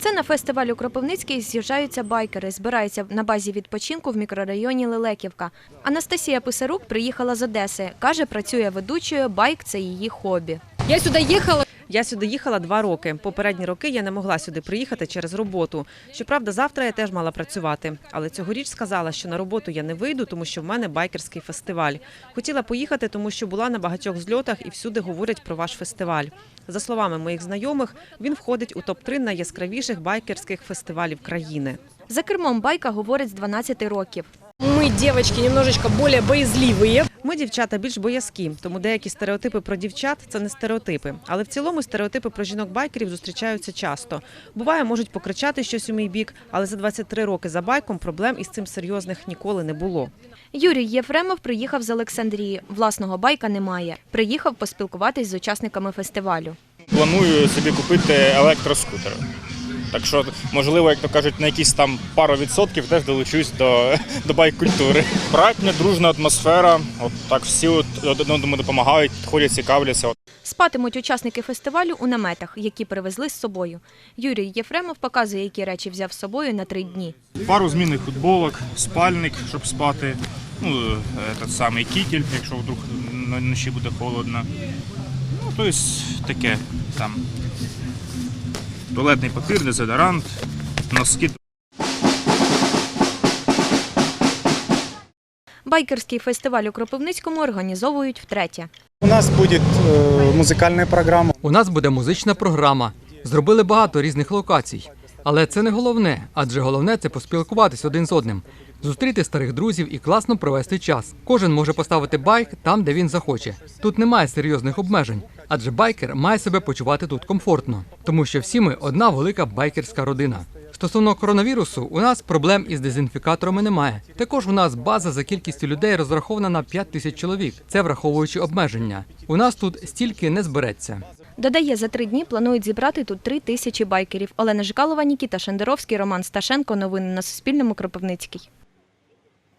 Це на фестиваль у Кропивницький з'їжджаються байкери, збираються на базі відпочинку в мікрорайоні Лелеківка. Анастасія Писарук приїхала з Одеси. Каже, працює ведучою, байк – це її хобі. Я сюди їхала. Я сюди їхала два роки. Попередні роки я не могла сюди приїхати через роботу. Щоправда, завтра я теж мала працювати. Але цьогоріч сказала, що на роботу я не вийду, тому що в мене байкерський фестиваль. Хотіла поїхати, тому що була на багатьох зльотах і всюди говорять про ваш фестиваль. За словами моїх знайомих, він входить у топ 3 найяскравіших байкерських фестивалів країни. За кермом байка говорить з 12 років. Ми, дівчатки, немножечко більш боязливі. Ми, дівчата, більш боязкі, тому деякі стереотипи про дівчат це не стереотипи. Але в цілому стереотипи про жінок-байкерів зустрічаються часто. Буває, можуть покричати щось у мій бік, але за 23 роки за байком проблем із цим серйозних ніколи не було. Юрій Єфремов приїхав з Олександрії. Власного байка немає. Приїхав поспілкуватись з учасниками фестивалю. Планую собі купити електроскутер. Так що, можливо, як то кажуть, на якісь там пару відсотків теж долучусь до, до байк-культури. Братня, дружна атмосфера. От так всі один одному допомагають, ходять, цікавляться. Спатимуть учасники фестивалю у наметах, які привезли з собою. Юрій Єфремов показує, які речі взяв з собою на три дні. Пару змінних футболок, спальник, щоб спати. Ну, е, той самий кітель, якщо вдруг вночі буде холодно. Ну, тобто таке там. Туалетний папір, дезодорант, носки. Байкерський фестиваль у Кропивницькому організовують втретє. У нас будет э, музыкальная программа. У нас буде музична програма. Зробили багато різних локацій. Але це не головне, адже головне це поспілкуватись один з одним, зустріти старих друзів і класно провести час. Кожен може поставити байк там, де він захоче. Тут немає серйозних обмежень, адже байкер має себе почувати тут комфортно, тому що всі ми одна велика байкерська родина. Стосовно коронавірусу, у нас проблем із дезінфікаторами немає. Також у нас база за кількістю людей розрахована на 5 тисяч чоловік. Це враховуючи обмеження. У нас тут стільки не збереться. Додає, за три дні планують зібрати тут три тисячі байкерів. Олена Жикалова, Нікіта Шендеровський, Роман Сташенко. Новини на Суспільному. Кропивницький.